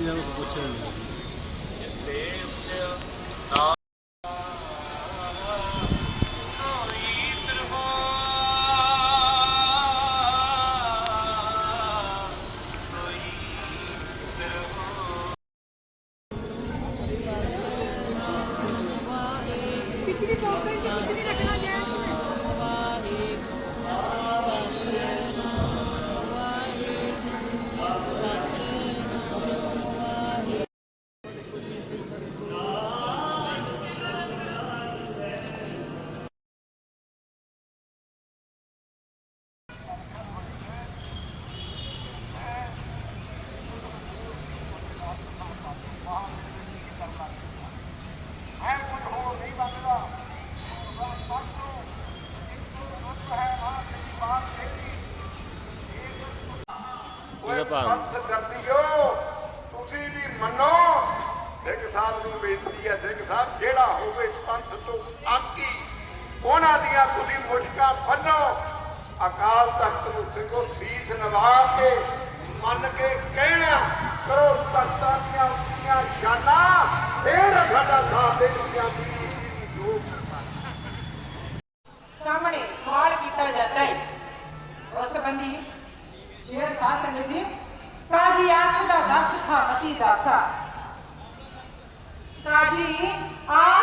ਇਹਨਾਂ ਨੂੰ ਪੁੱਛ ਲੈਂਦੇ ਪਿਛਲੀ ਪੋਕਰ ਚ ਕੁਝ ਨਹੀਂ ਰੱਖਣਾ ਜੈਂਟਸ ਨੇ। ਇਹਦਾ ਕਰਦੀਓ ਤੁਸੀਂ ਵੀ ਮੰਨੋ, ਸਿੰਘ ਸਾਹਿਬ ਨੂੰ ਬੇਨਤੀ ਹੈ, ਸਿੰਘ ਸਾਹਿਬ, ਜਿਹੜਾ ਹੋਵੇ ਪੰਥ ਤੋਂ ਆਕੀ ਉਹਨਾਂ ਦੀਆਂ ਤੁਸੀਂ ਮੁਸ਼ਕਾਂ ਫੰਨੋ ਅਕਾਲ ਤਖਤ ਨੂੰ ਸਿੰਘੋ, ਸੀਸ ਨਵਾ ਕੇ, ਮੰਨ ਕੇ ਕਹਿਣਾ, ਕਰੋ ਤਖਤਾਂ ਦੀਆਂ ਉੱਚੀਆਂ ਸ਼ਾਨਾਂ, ਫੇਰ ਸਾਡਾ ਸਾਥ ਦੇ ਪੰਜਾਬੀ ਦੀ ਸਾਧ ਸੰਗਤ ਜੀ ਕਾਜੀ ਆਖ ਦਾ ਦਸ ਥਾ ਮਤੀ ਕਾਜੀ ਆਖ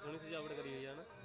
ਸੋਹਣੀ ਸਜਾਵਟ ਕਰੀ ਹੋਈ ਆ ਨਾ।